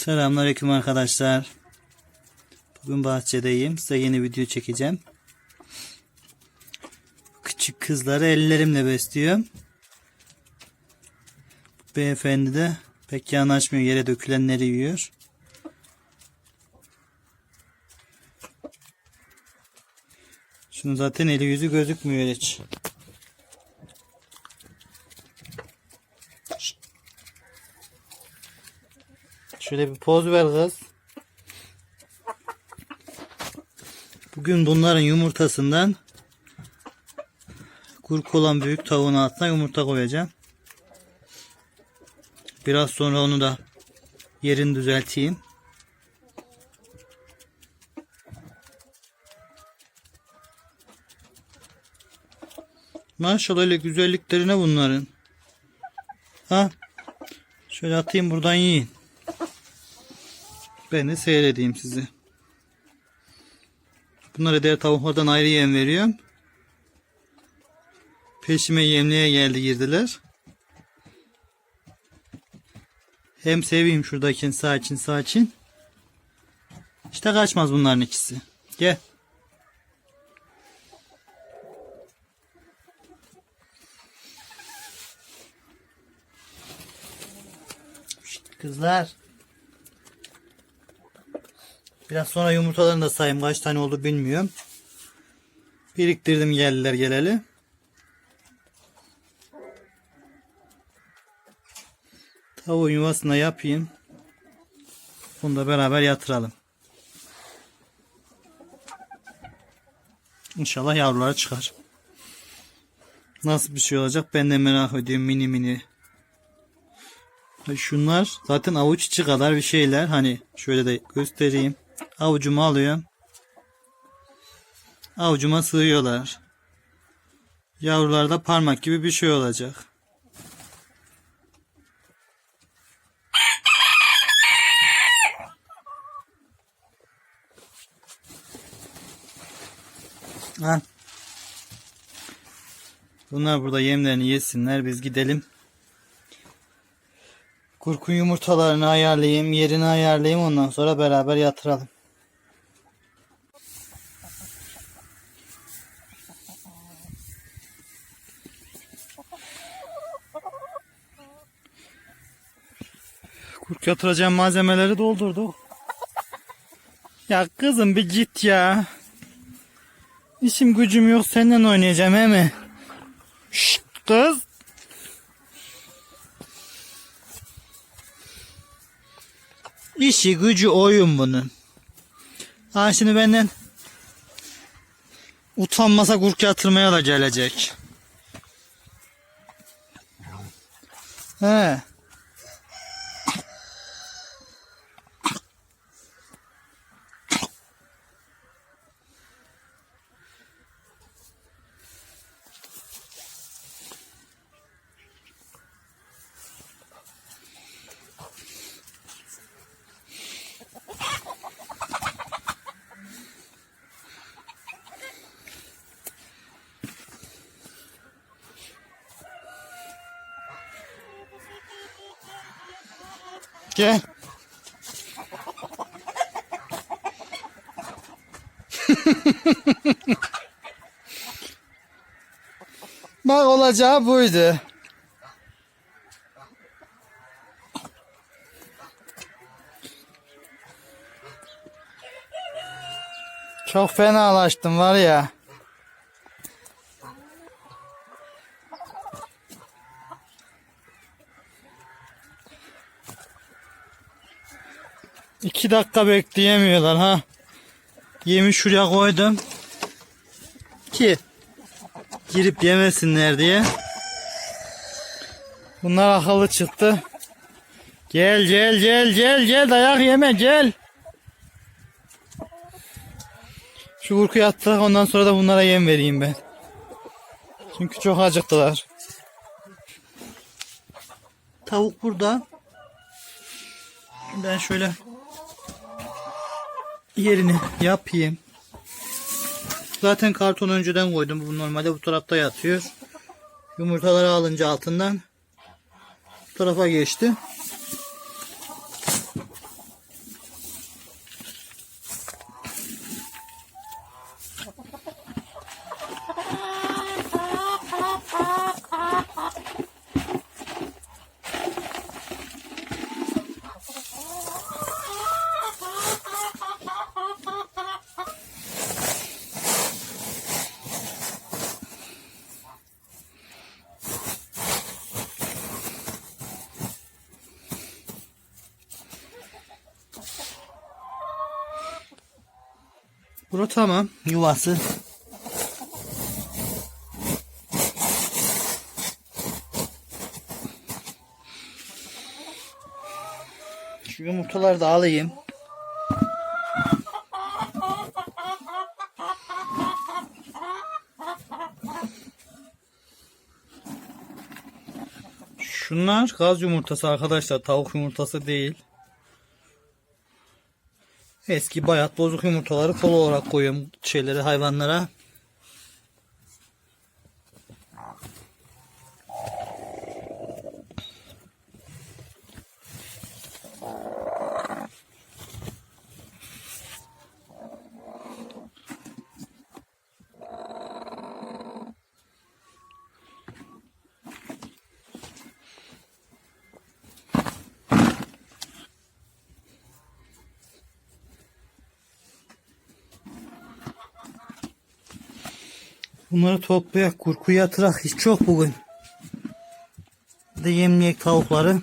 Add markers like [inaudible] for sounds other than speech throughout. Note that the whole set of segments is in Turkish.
Selamünaleyküm arkadaşlar. Bugün bahçedeyim. Size yeni video çekeceğim. Küçük kızları ellerimle besliyorum. Beyefendi de pek yanaşmıyor. Yere dökülenleri yiyor. Şunun zaten eli yüzü gözükmüyor hiç. Şöyle bir poz ver kız. Bugün bunların yumurtasından kurk olan büyük tavuğun altına yumurta koyacağım. Biraz sonra onu da yerini düzelteyim. Maşallah öyle güzelliklerine bunların. Ha? Şöyle atayım buradan yiyin. Ben de seyredeyim sizi. Bunlara diğer tavuklardan ayrı yem veriyorum. Peşime yemliğe geldi girdiler. Hem seveyim şuradakini sakin sakin. İşte kaçmaz bunların ikisi. Gel. Kızlar. Biraz sonra yumurtalarını da sayayım. Kaç tane oldu bilmiyorum. Biriktirdim geldiler geleli. Tavuğun yuvasına yapayım. Bunu da beraber yatıralım. İnşallah yavruları çıkar. Nasıl bir şey olacak ben de merak ediyorum mini mini. Şunlar zaten avuç içi kadar bir şeyler. Hani şöyle de göstereyim. Avucuma alıyorum. Avucuma sığıyorlar. Yavrular da parmak gibi bir şey olacak. Ha. Bunlar burada yemlerini yesinler. Biz gidelim. Kurkun yumurtalarını ayarlayayım, yerini ayarlayayım ondan sonra beraber yatıralım. Yatıracağım malzemeleri doldurduk. Ya kızım bir git ya. İşim gücüm yok senden oynayacağım he mi? Şşt kız. İşi gücü oyun bunun. Ha şimdi benden utanmasa kurk yatırmaya da gelecek. He. Gel. [laughs] Bak olacağı buydu. Çok fenalaştım var ya. İki dakika bekleyemiyorlar ha. Yemi şuraya koydum. Ki girip yemesinler diye. Bunlar akıllı çıktı. Gel gel gel gel gel dayak yeme gel. Şu kurkuyu attık ondan sonra da bunlara yem vereyim ben. Çünkü çok acıktılar. Tavuk burada. Ben şöyle yerini yapayım. Zaten karton önceden koydum. Bu normalde bu tarafta yatıyor. Yumurtaları alınca altından bu tarafa geçti. Bura tamam. Yuvası. Şu yumurtaları da alayım. Şunlar gaz yumurtası arkadaşlar. Tavuk yumurtası değil. Eski bayat bozuk yumurtaları kol olarak koyuyorum şeyleri hayvanlara. Bunları toplayak, kurkuya yatırak hiç çok bugün. De yemleyek tavukları.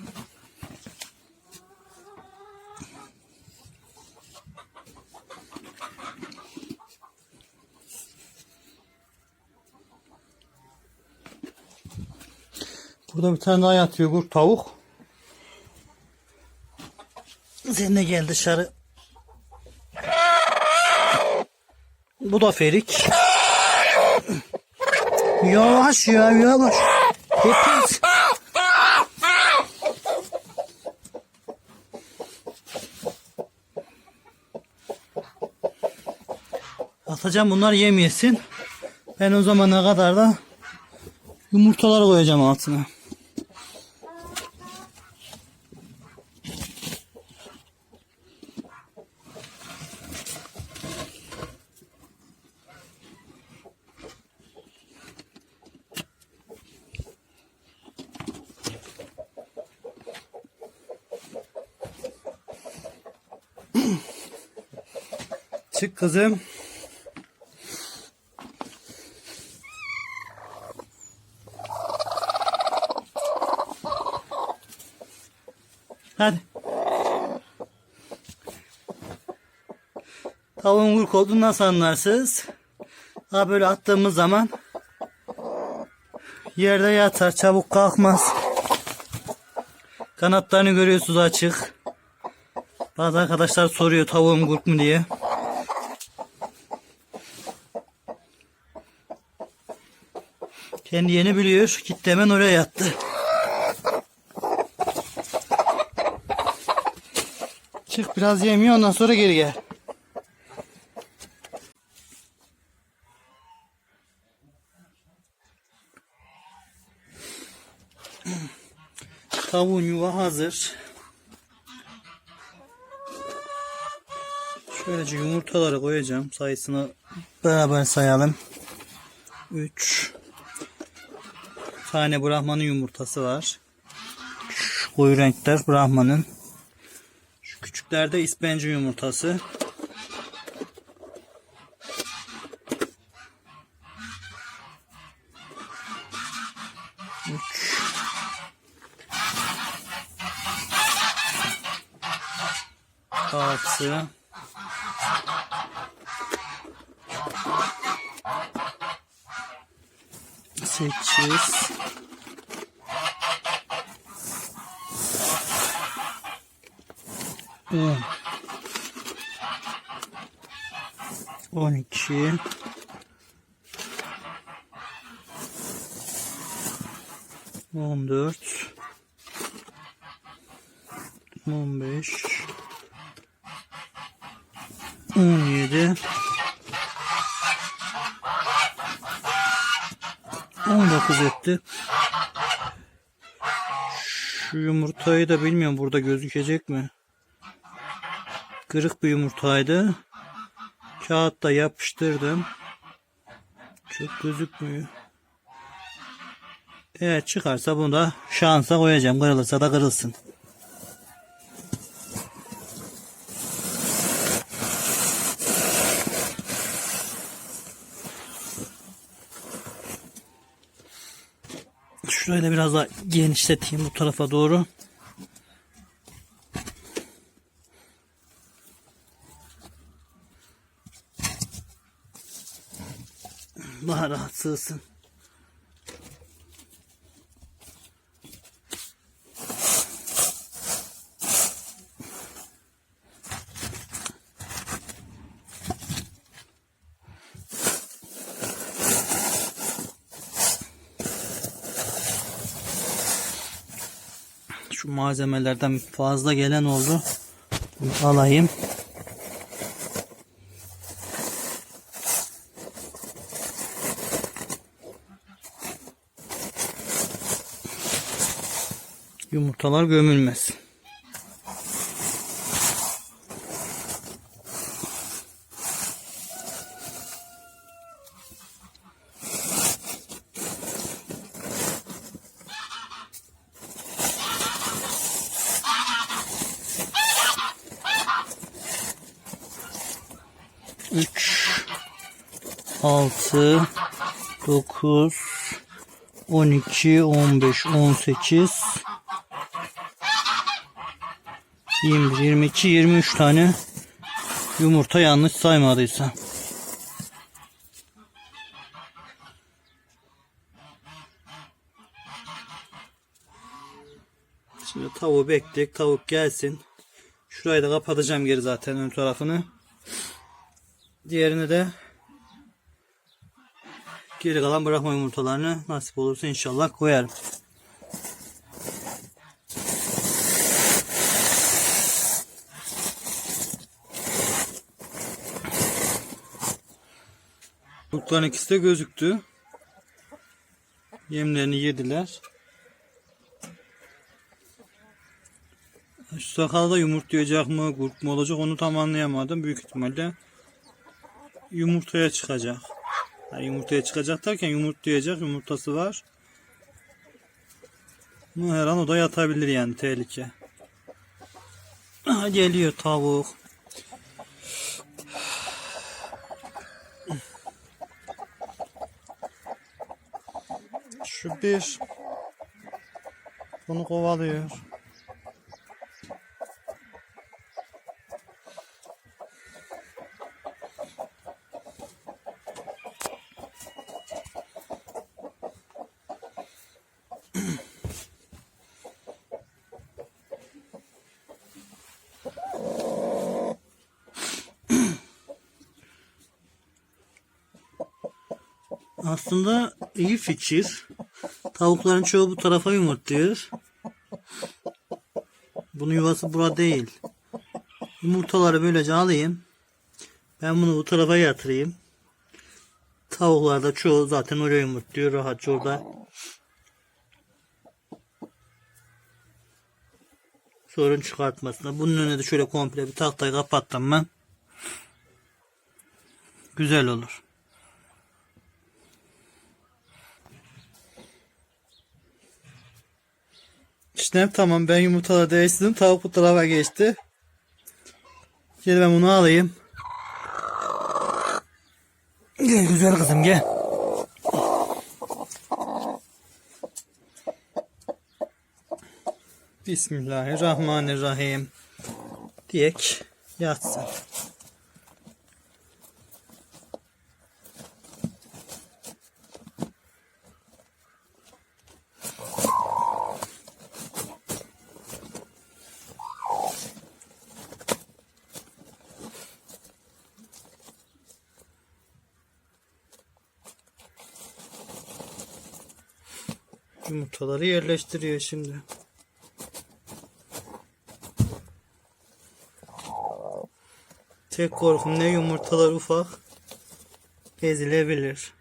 Burada bir tane daha yatıyor kurt tavuk. Sen de gel dışarı. Bu da Ferik. Yavaş ya yavaş. Hepiniz. Atacağım bunlar yem yesin. Ben o zamana kadar da yumurtaları koyacağım altına. Çık kızım. Hadi. Tavuğun vurk olduğunu nasıl anlarsınız? Ha böyle attığımız zaman yerde yatar çabuk kalkmaz. Kanatlarını görüyorsunuz açık. Bazı arkadaşlar soruyor tavuğum kurk mu diye. Kendi yeni biliyor. Gitti oraya yattı. Çık biraz yemiyor ondan sonra geri gel. Tavuğun yuva hazır. Şöylece yumurtaları koyacağım. Sayısını beraber sayalım. 3 tane Brahman'ın yumurtası var. Şu koyu renkler Brahman'ın. Şu küçüklerde ispenci yumurtası. 8 10 12 14 15 17 19 etti. Şu yumurtayı da bilmiyorum burada gözükecek mi? Kırık bir yumurtaydı. Kağıtta yapıştırdım. Çok gözükmüyor. Evet çıkarsa bunu da şansa koyacağım. Kırılırsa da kırılsın. Şöyle biraz daha genişleteyim bu tarafa doğru. Daha rahat sığsın. Malzemelerden fazla gelen oldu. Alayım. Yumurtalar gömülmez. 6 9 12 15 18 21 22 23 tane yumurta yanlış saymadıysa. Şimdi tavuğu bekleyip tavuk gelsin. Şurayı da kapatacağım geri zaten ön tarafını. Diğerini de geri kalan bırakma yumurtalarını nasip olursa inşallah koyarım. Tavukların ikisi de gözüktü. Yemlerini yediler. Şu sakalda yumurtlayacak mı, kurt mu olacak onu tam anlayamadım. Büyük ihtimalle yumurtaya çıkacak. Yani yumurtaya çıkacak derken yumurtlayacak yumurtası var. Ama her an o da yatabilir yani tehlike. Geliyor tavuk. Şu bir. Bunu kovalıyor. Aslında iyi fikir. Tavukların çoğu bu tarafa yumurtluyor. Bunun yuvası bura değil. Yumurtaları böylece alayım. Ben bunu bu tarafa yatırayım. Tavuklar da çoğu zaten oraya yumurtluyor. Rahatça orada. Sorun çıkartmasına. Bunun önüne de şöyle komple bir tahtayı kapattım ben. Güzel olur. İşlem tamam ben yumurtaları değiştirdim. Tavuk bu tarafa geçti. Şimdi ben bunu alayım. Gel güzel kızım gel. Bismillahirrahmanirrahim. Diyek yatsın. Yumurtaları yerleştiriyor şimdi. Tek korkum ne yumurtalar ufak ezilebilir.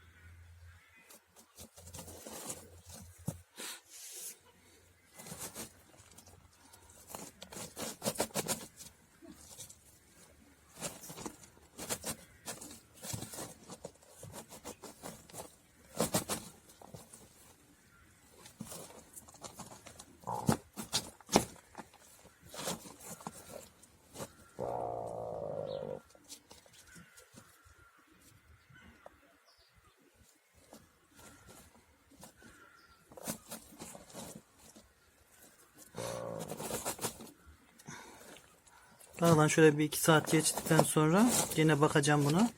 Aradan şöyle bir iki saat geçtikten sonra yine bakacağım buna.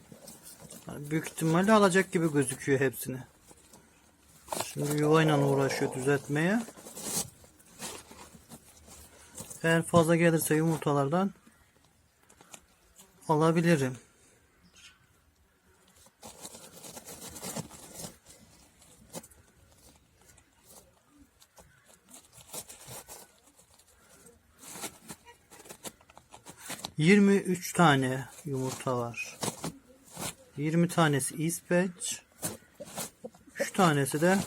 büyük ihtimalle alacak gibi gözüküyor hepsini. Şimdi yuvayla uğraşıyor düzeltmeye. Eğer fazla gelirse yumurtalardan alabilirim. Yirmi üç tane yumurta var. 20 tanesi ispeç. 3 tanesi de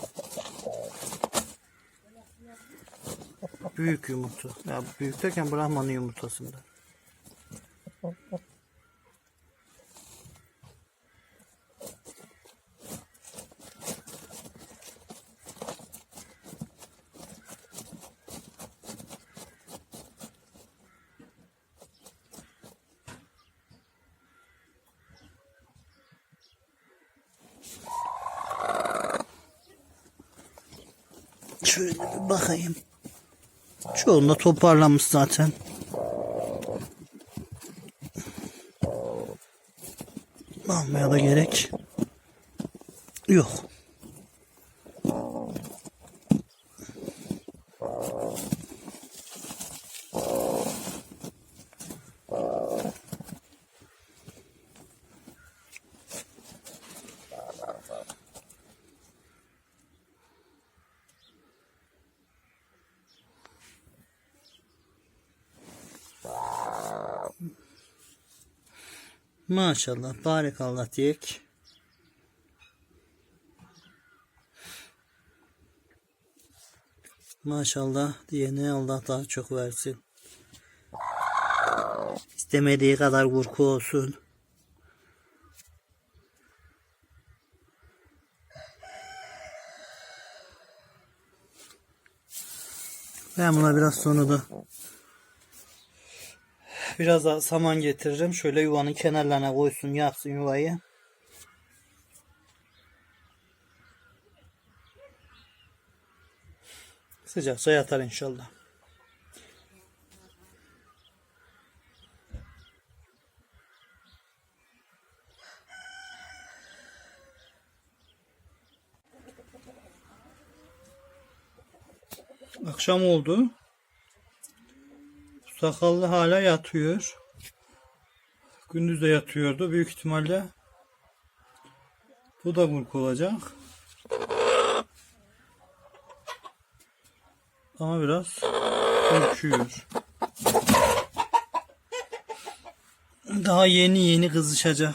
büyük yumurta. Ya büyük derken Brahman'ın yumurtasında. Şöyle bir bakayım. Çoğunda toparlamış zaten. Almaya da gerek yok. Maşallah, barikallah diyek. Maşallah diyene Allah daha çok versin. İstemediği kadar kurku olsun. Ben buna biraz sonra da Biraz daha saman getiririm. Şöyle yuvanın kenarlarına koysun yapsın yuvayı. Sıcaksa yatar inşallah. Akşam oldu. Sakallı hala yatıyor. Gündüz de yatıyordu. Büyük ihtimalle bu da burk olacak. Ama biraz korkuyor. Daha yeni yeni kızışacak.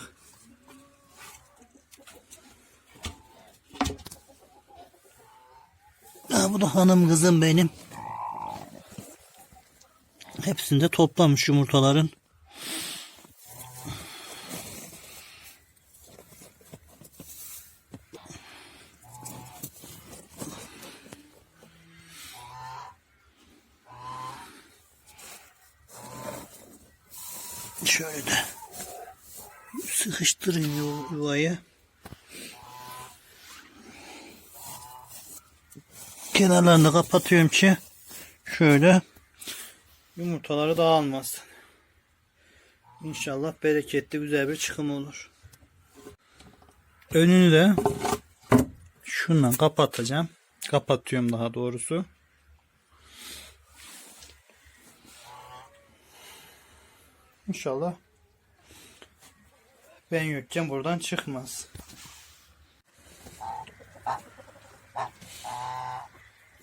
Ha, bu da hanım kızım benim. Hepsini de toplamış yumurtaların. Şöyle de sıkıştırayım yu- yuvayı. Kenarlarını kapatıyorum ki şöyle yumurtaları dağılmasın. İnşallah bereketli güzel bir çıkım olur. Önünü de şundan kapatacağım. Kapatıyorum daha doğrusu. İnşallah ben yokken buradan çıkmaz.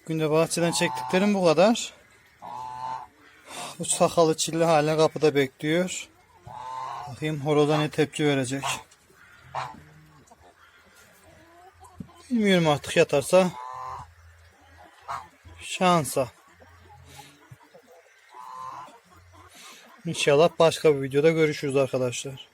Günde bahçeden çektiklerim bu kadar. Bu sakalı çilli hala kapıda bekliyor. Bakayım horoza ne tepki verecek. Bilmiyorum artık yatarsa. Şansa. İnşallah başka bir videoda görüşürüz arkadaşlar.